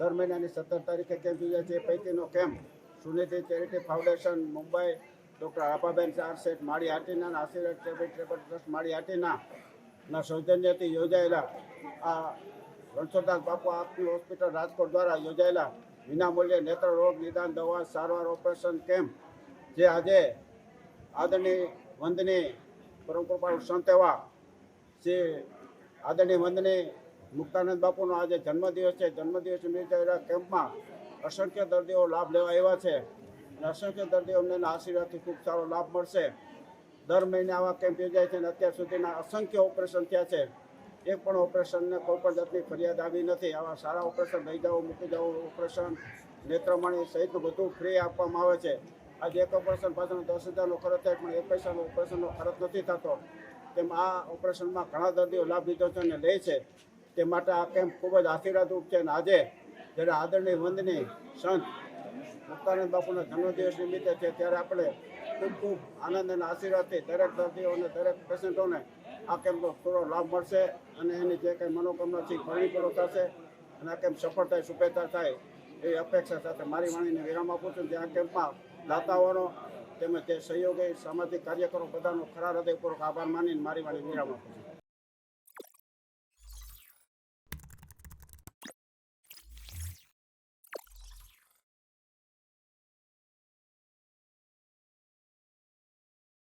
દર મહિનાની સત્તર તારીખે કેમ્પ યોજાય છે એ પૈકીનો camp Sunidhi charity foundation, Mumbai, doctor Apaben ચાર સેટ માળી આટીના આશીર્વાદ ચેરિટેબલ ટ્રસ્ટ, માળી આટીના ના સૌજન્યથી યોજાયેલા આ રણછોડદાસ બાપુ આપની હોસ્પિટલ રાજકોટ દ્વારા યોજાયેલા વિનામૂલ્યે નેત્ર રોગ નિદાન દવા સારવાર ઓપરેશન કેમ્પ જે આજે આદરણીય વંદની પરમ કૃપાળુ સંત એવા શ્રી આદરણીય વંદની મુક્તાનંદ બાપુનો આજે જન્મદિવસ છે. જન્મદિવસ નિમિત્તે કેમ્પમાં અસંખ્ય દર્દીઓ લાભ લેવા આવ્યા છે અને અસંખ્ય દર્દીઓ એના આશીર્વાદથી ખૂબ સારો લાભ મળશે. દર મહિને આવા કેમ્પ યોજાય છે અને અત્યાર સુધીના અસંખ્ય ઓપરેશન થયા છે. એક પણ ઓપરેશનને કોઈ પણ જાતની ફરિયાદ આવી નથી. આવા સારા ઓપરેશન, લઈ જાઓ, મૂકી જાઓ ઓપરેશન, નેત્રમણી સહિતનું બધું ફ્રી આપવામાં આવે છે. આજે એક ઓપરેશન પાછળ દસ હજારનો ખર્ચ થાય, પણ એક પૈસાનો ઓપરેશનનો ખર્ચ નથી થતો. તેમ આ ઓપરેશનમાં ઘણા દર્દીઓ લાભ લીધો છે અને લે છે. તે માટે આ કેમ્પ ખૂબ જ આશીર્વાદરૂપ છે અને આજે જ્યારે આદરણીય વંદની સંત મુક્તાનંદ બાપુના જન્મદિવસ નિમિત્તે છે, ત્યારે આપણે ખૂબ ખૂબ આનંદ અને આશીર્વાદથી દરેક દર્દીઓ અને દરેક પેશન્ટોને આ કેમ્પનો પૂરો લાભ મળશે અને એની જે કંઈ મનોકામના છે ઘણી પૂરી થશે અને આ કેમ્પ સફળ થાય સુપેતા થાય એવી અપેક્ષા સાથે મારી વાણીને વિરામ આપું છું. ત્યાં કેમ્પમાં દાતાઓનો તેમજ તે સહયોગી સામાજિક કાર્યકરો બધાનો ખરા હૃદયપૂર્વક આભાર માનીને મારી વાણી વિરામ આપું છું.